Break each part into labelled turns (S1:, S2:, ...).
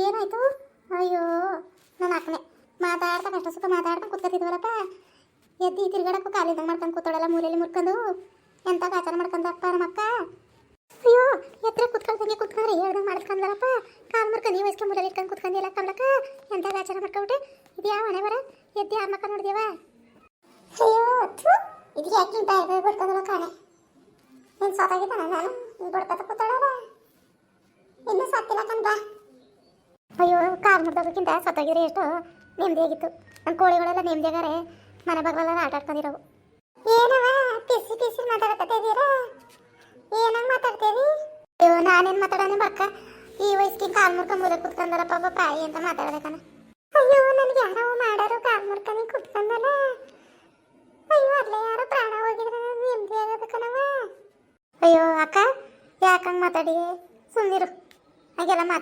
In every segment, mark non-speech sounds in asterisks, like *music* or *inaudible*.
S1: ಏನಾಯ್ತು? ಅಯ್ಯೋ, ನನ್ನ ಅಕ್ಕನೆ ಮಾತಾಡ್ತಾ ಕಷ್ಟ ಸುಖ ಮಾತಾಡ್ಕೊಂಡು ಎದ್ದು ಈ ತಿರ್ಗಾಡಕ್ಕೂ ಕಾಲಿದ್ದಂಗೆ ಮಾಡ್ಕೊಂಡು ಕೂತಾಡಲ್ಲ ಮೂಲೆಯಲ್ಲಿ ಮುರ್ಕೊಂಡು. ಎಂತ ಆಚಾರ ಮಾಡ್ಕೊಂಡಪ್ಪ ನಮ್ಮಕ್ಕ ಅಯ್ಯೋ, ಎತ್ತರ ಕುತ್ಕೊಳ್ದಂಗೆ ಕುತ್ಕೊಂಡ್ರೆ ಹೇಳ್ದಂಗೆ ಮಾಡಿಸ್ಕೊಂಡ್ಲಪ್ಪ ಕಾಲು ಮುರ್ಕೊಂಡು ನೀವು ವಯಸ್ಕೊಂಡು ಮೂಲೆಯಲ್ಲಿ ಇಟ್ಕೊಂಡು ಕುತ್ಕೊಂಡಿಲ್ಲ ಕಮ್ಲಕ್ಕ. ಎಂತ ಆಚಾರ ಮಾಡ್ಕೊಂಡ್ಬಿಟ್ಟೆ ಇದು ಯಾವ ಹಣೆ ಬರ ಎದ್ದು ಯಾರ ಮಕ್ಕ ನೋಡಿದೇವ ಅಯ್ಯೋ ಇದು ಯಾಕೆ ಇಂತ ಬಿಡ್ಕೊಂಡಲ್ಲ ಕಾಣೆ? ನೀನು ಸೋತಾಗಿದ್ದಾನ ನಾನು? ಬಿಡ್ಕೊತ ಕೂತಾಡಲ್ಲ ಇನ್ನೂ ಸತ್ತಿಲ್ಲ ಕಣ್ ಬಾ ಅಯ್ಯೋ ಕಾಲು ಮುರಿದೋದಕ್ಕಿಂತ ಸತ್ತೋಗಿದ್ರೆ ಎಷ್ಟು ನೆಮ್ಮದಿಯಾಗಿತ್ತು ನಮ್ಮ ಕೋಳಿಗಳೆಲ್ಲ ನೆಮ್ಮದಿಯಾಗಾರೆ, ಮನೆ ಬಗ್ಲೆಲ್ಲ ಆಟ ಆಡ್ಕೊಂಡಿರೋವು. ಏನವ ಪಿಸಿ ಪಿಸಿ ಮಾತಾಡ್ತಾ ಇದ್ದೀರಾ ಏನಂಗ್ ಮಾತಾಡ್ತೀರಿ ಅಯ್ಯೋ, ನಾನೇನು ಮಾತಾಡೋಣ ಬಕ್ಕ ಈ ವಯಸ್ಸಿಗೆ ಕಾಲು ಮುರ್ಕೊಂಡು ಮೂಲೆ ಕುತ್ಕೊಂಡಾರಪ್ಪ ಪಾಪ ಅಂತ ಮಾತಾಡ್ಬೇಕನ. ಅಯ್ಯೋ, ನನಗೆ ಯಾರೋ ಮಾಡೋರು ಕಾಲು ಮುರ್ಕೊಂಡು ಕುತ್ಕೊಂಡಲ್ಲ ಅಯ್ಯೋ, ಅಲ್ಲೇ ಯಾರೋ ಪ್ರಾಣ ಹೋಗಿದ್ರೆ ನೆಮ್ಮದಿ ಅಯ್ಯೋ, ಅಕ್ಕ, ಯಾಕಂಗ್ ಮಾತಾಡಿ ಸುಮ್ಮನಿರು ಹಾಗೆಲ್ಲ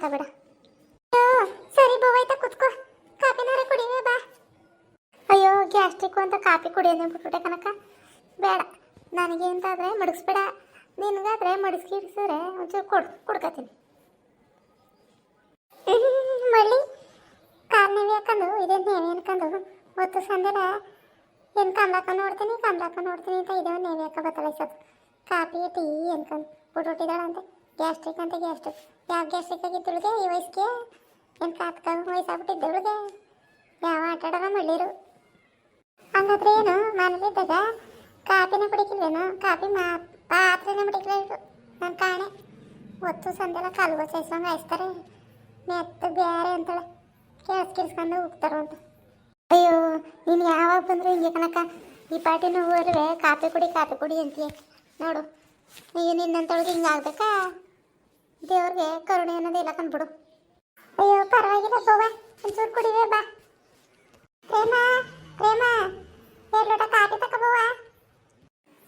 S1: ಅಯ್ಯೋ, ಸರಿ ಬೋವಾಯ್ತಾ ಕುತ್ಕೋ. ಕಾಪಿನಾರ ಕುಡಿವೆ ಬಾ. ಅಯ್ಯೋ ಗ್ಯಾಸ್ಟ್ರಿಕ್ ಅಂತ ಕಾಫಿ ಕುಡಿಯೋನೆ ಬಿಟ್ಬಿಟ್ಟೆ ಕನಕ. ಬೇಡ ನನಗೆ ಅಂತಾದ್ರೆ ಮಡಗಿಸ್ಬೇಡ. ನಿನಗಾದ್ರೆ ಮಡಗಿಸಿ ಇಡಿಸಿದ್ರೆ ಒಂಚೂರು ಕೊಡ್ ಕುಡ್ಕತೀನಿ. *laughs* ಮಳ್ಳಿ ಕಾಲು ನೆವಿ ಹಾಕೊಂಡು ಇದೇ ನೇವಿ ಅನ್ಕೊಂಡು ಹೊತ್ತು ಸಂದೆಲ ಏನು ಕಮ್ಲಾಕ ನೋಡ್ತೀನಿ ಕಮ್ಲಾಕ ನೋಡ್ತೀನಿ ಅಂತ ಇದೇ ನೇವಿ ಹಾಕ ಸರ್ ಕಾಫಿ ಟೀ ಅನ್ಕೊಂಡು ಬಿಟ್ಬಿಟ್ಟಿದ್ದಾಳಂತೆ ಗ್ಯಾಸ್ಟ್ರಿಕ್ ಅಂತ ಗ್ಯಾಸ್ಟ್ರಿಕ್. ಯಾವ ಗ್ಯಾಸ್ಟ್ರಿಕ್ ಆಗಿದ್ದಳಿಗೆ ಈ ವಯಸ್ಸಿಗೆ? ಏನು ವಯಸ್ಸಾಗ್ಬಿಟ್ಟಿದ್ದ ವಯಸ್ಸಾಗ್ಬಿಟ್ಟಿದ್ದವಳಿಗೆ ಯಾವ ಆಟ ಆಡೋದ ಮಳ್ಳಿರು ಹಂಗಾದ್ರೆ ಏನು? ಮನೇಲಿದ್ದಾಗ ಕಾಪಿನ ಕುಡಿಕಿಲ್ವೇನೋ? ಕಾಫಿ ಮಾ, ಪಾತ್ರೆನೇ ಮಡಿಕಿಲ್ಲ ನನ್ನ ಕಾಣೆ. ಒತ್ತು ಸಂದೆಲ್ಲ ಕಲ್ವ ಸೈಸಂಗ ಹಾಯಿಸ್ತಾರೆ. ಮೆತ್ತ ಬೇರೆ ಅಂತಾಳೆ. ಕೆಲ್ಸ ಕಿರ್ಸ್ಕೊಂಡು ಹೋಗ್ತಾರೆ ಅಂತ. ಅಯ್ಯೋ, ನೀನು ಯಾವಾಗ ಬಂದ್ರು ಹಿಂಗೆ ಕನಕ ಈ ಪಾರ್ಟಿನೂ ನೋವುವಲ್ವೇ ಕಾಫಿ ಕುಡಿ ಕಾಫಿ ಕುಡಿ ಅಂತೀಯ. ನೋಡು. ಈಗ ನಿನ್ನಂತೊಳಗೆ ಹಿಂಗೆ ಆಗ್ಬೇಕಾ ದೇವ್ರಿಗೆ ಕರುಣೆ ಅನ್ನೋದು ಇಲ್ಲ ಕಂಡ್ಬಿಡು ಅಯ್ಯೋ, ಪರವಾಗಿಲ್ಲ ಬೋವ ಒಂಚೂರು ಕುಡಿವೆ, ಬಾ. ಪ್ರೇಮ ಪ್ರೇಮ. ಎರಡು ಲೋಟ ಕಾಫಿ ತಗೋಬವ್ವ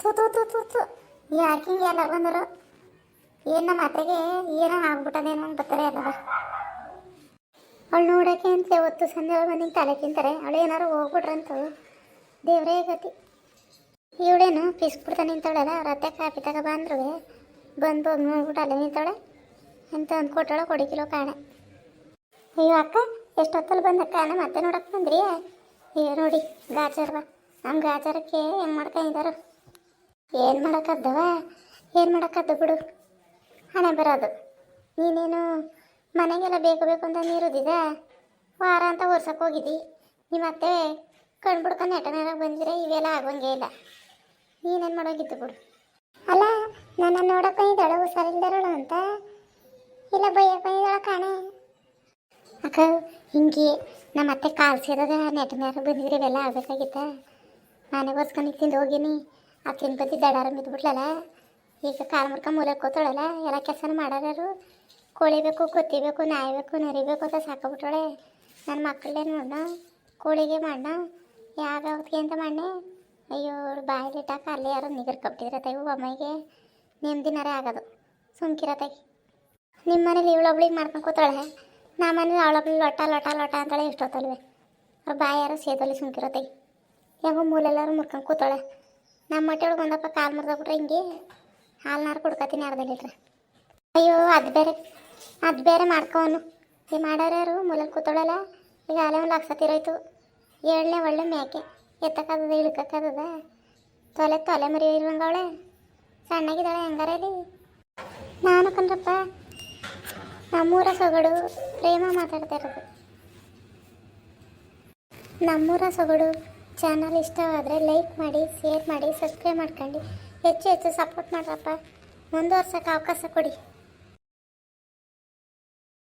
S1: ತೂ ತು ತು ತು ತು ಯಾಕೆ ಹಿಂಗೆ ಎಲ್ಲ ಬಂದರು? ಏನು ನಮ್ಮ ಅತ್ತೆಗೆ ಏನೋ ಆಗ್ಬಿಟ್ಟದೇನೋ ಬರ್ತಾರೆ ಎಲ್ಲ ಅವಳು ನೋಡೋಕೆ ಅಂತ ಒತ್ತು ಸಂಜೆ ಬಂದು ತಲೆ ತಿಂತಾರೆ. ಅವಳು ಏನಾರು ಹೋಗ್ಬಿಟ್ರಂತ ದೇವರೇ ಗತಿ. ಇವಳೇನು, ಪಿಸ್ಬಿಡ್ತಾ ನಿಂತಾಳಲ್ಲ ಅವ್ರ ಅತ್ತೆ ಕಾಫಿ ತಗೋ ಬಂದ್ರು ಬಂದು ಹೋಗಿ ನೋಡ್ಬಿಟ್ಟು ಅಲ್ಲೇ ನಿಂತಾಳೆ ಅಂತ ಅಂದು ಕೊಟ್ಟಳ ಕೊಡಿಕಿಲೋ ಕಾಣೆ ಅಯ್ಯೋ ಅಕ್ಕ ಎಷ್ಟೊತ್ತಲ್ಲಿ ಬಂದಕ್ಕ ಕಾಣೆ ಮತ್ತೆ ನೋಡಕ್ಕೆ ಬಂದ್ರಿ? ಏ, ನೋಡಿ ಗಾಜರ್ವ ನಮ್ಮ ಗಾಜರಕ್ಕೆ ಹೆಂಗೆ ಮಾಡ್ಕೊಂಡಿದ್ದಾರು ಏನು ಮಾಡೋಕ್ಕದ್ದವ? ಏನು ಮಾಡೋಕ್ಕದ್ದು ಬಿಡು. ಹಣೆ ಬರೋದು. ನೀನೇನು ಮನೆಗೆಲ್ಲ ಬೇಕು ಬೇಕು ಅಂತ ನೀರುದಿದ? ವಾರ ಅಂತ ಒರ್ಸಕ್ಕೆ ಹೋಗಿದ್ದಿ ನಿಮ್ಮ ಮತ್ತೆ ಕಣ್ಣು ಬಿಡ್ಕೊಂಡು ಬಂದಿರ ಬಂದಿರೆ, ಇವೆಲ್ಲ ಆಗೋಂಗೇ ಇಲ್ಲ. ನೀನೇನು ಮಾಡೋಗಿದ್ದು ಬಿಡು. ಅಲ್ಲ ನನ್ನ ನೋಡಕ್ಕೆ ಇದ್ದಾಳು ಹುಷಾರಿಲ್ದಾರಳು ಅಂತ ಇಲ್ಲ ಬೈಯಕ್ಕೆ ಬಂದಿದ್ದಾಳ ಕಾಣೆ ಅಕ್ಕ ಹಿಂಗೆ ನಮ್ಮ ಅತ್ತೆ ಕಾಲು ನೆಟ್ ಮ್ಯಾಗ ಬಂದಿದ್ರೆ ಇವೆಲ್ಲ ಆಗಬೇಕಾಗಿತ್ತ? ನಾನೇ ಒರ್ಸ್ಕೊಂಡು ತಿಂದು ಹೋಗಿನಿ ಆ ತಿನ್ಬತ್ತಿ ದಡಾರ ಮಿದ್ಬಿಟ್ಲಲ್ಲ ಈಗ ಕಾಲು ಮುರ್ಕೊಂಡು ಮೂಲೆ ಕೂತಾಳಲ್ಲ, ಎಲ್ಲ ಕೆಲಸನೂ ಮಾಡೋರು ಕೋಳಿ ಬೇಕು ಕೊತ್ತಿಬೇಕು ನಾಯಿ ಬೇಕು ನರಿಬೇಕು ಅಂತ ಸಾಕಬಿಟ್ಟಾಳೆ ನನ್ನ ಮಕ್ಕಳೇ ನೋಡ ಕೋಳಿಗೆ ಮಾಡ ಯಾವ ಹೊತ್ತಿಗೆ ಅಂತ ಮಾಡಿ ಅಯ್ಯೋ ಬಾಯಿಲಿಟ್ಟಾಕ ಅಲ್ಲೇ ಯಾರು ನಿಗರ್ ಕಪ್ತಿದ್ರತ್ತಾಗ ಅಮ್ಮಗೆ ನೆಮ್ಮದಿನಾರೇ ಆಗೋದು. ಸುಮ್ಕಿರತ್ತಾಗಿ ನಿಮ್ಮ ಮನೇಲಿ ಇವಳೊಬ್ಳಿಗೆ ಮಾಡ್ಕೊಂಡು ಕೂತಾಳೆ ನಮ್ಮ ಮನೆ ಅವಳೊಬ್ಳು ಲೊಟ ಲೊಟ ಲೊಟ ಅಂತಾಳೆ ಎಷ್ಟೊತ್ತಲ್ವೇ. ಅವ್ರ ಬಾಯಾರು ಯಾರು ಸೇದಲ್ಲಿ ಸುಮ್ಕಿರತ್ತೆ. ಹೆಂಗೋ ಮೂಲೆಲ್ಲಾರು ಮುರ್ಕೊಂಡು ಕೂತಾಳೆ. ನಮ್ಮ ಮಟ್ಟೆ ಒಳಗೆ ಒಂದಪ್ಪ ಕಾಲು ಮುರಿದೋಗ್ಬಿಟ್ರೆ ಹಿಂಗೆ ಹಾಲ್ನಾರು ಕುಡ್ಕತೀನಿ ಅರ್ಧ ಲೀಟ್ರ್. ಅಯ್ಯೋ, ಅದು ಬೇರೆ. ಅದು ಬೇರೆ ಮಾಡ್ಕೋನು ಈ ಮಾಡೋರ್ಯಾರು ಮೂಲೆಯಲ್ಲಿ ಕೂತಾಳಲ್ಲ. ಈಗ ಅಲ್ಲೇ ಒಂದು ಲಕ್ಷ ತಿರೋಯ್ತು. ಏಳನೇ ಒಳ್ಳೆ ಮೇಕೆ. ಎತ್ತಕ್ಕದ ಇಳ್ಕಕ್ಕದ ತೊಲೆ ತೊಲೆ ಮರಿ ಇರುವಂಗ ಅವಳೆ. ಸಣ್ಣಗಿದ್ದಾಳೆ, ಹೆಂಗಾರ ಇಲ್ಲಿ ನಾನು ಕಣ್ರಪ್ಪ ನಮ್ಮೂರ ಸೊಗಡು ಪ್ರೇಮ ಮಾತಾಡ್ತಾ ಇರೋದು ನಮ್ಮೂರ ಸೊಗಡು ಚಾನಲ್ ಇಷ್ಟವಾದರೆ ಲೈಕ್ ಮಾಡಿ ಶೇರ್ ಮಾಡಿ ಸಬ್ಸ್ಕ್ರೈಬ್ ಮಾಡ್ಕೊಂಡು ಹೆಚ್ಚು ಹೆಚ್ಚು ಸಪೋರ್ಟ್ ಮಾಡ್ರಪ್ಪ. ಮುಂದುವರ್ಸೋಕೆ ಅವಕಾಶ ಕೊಡಿ.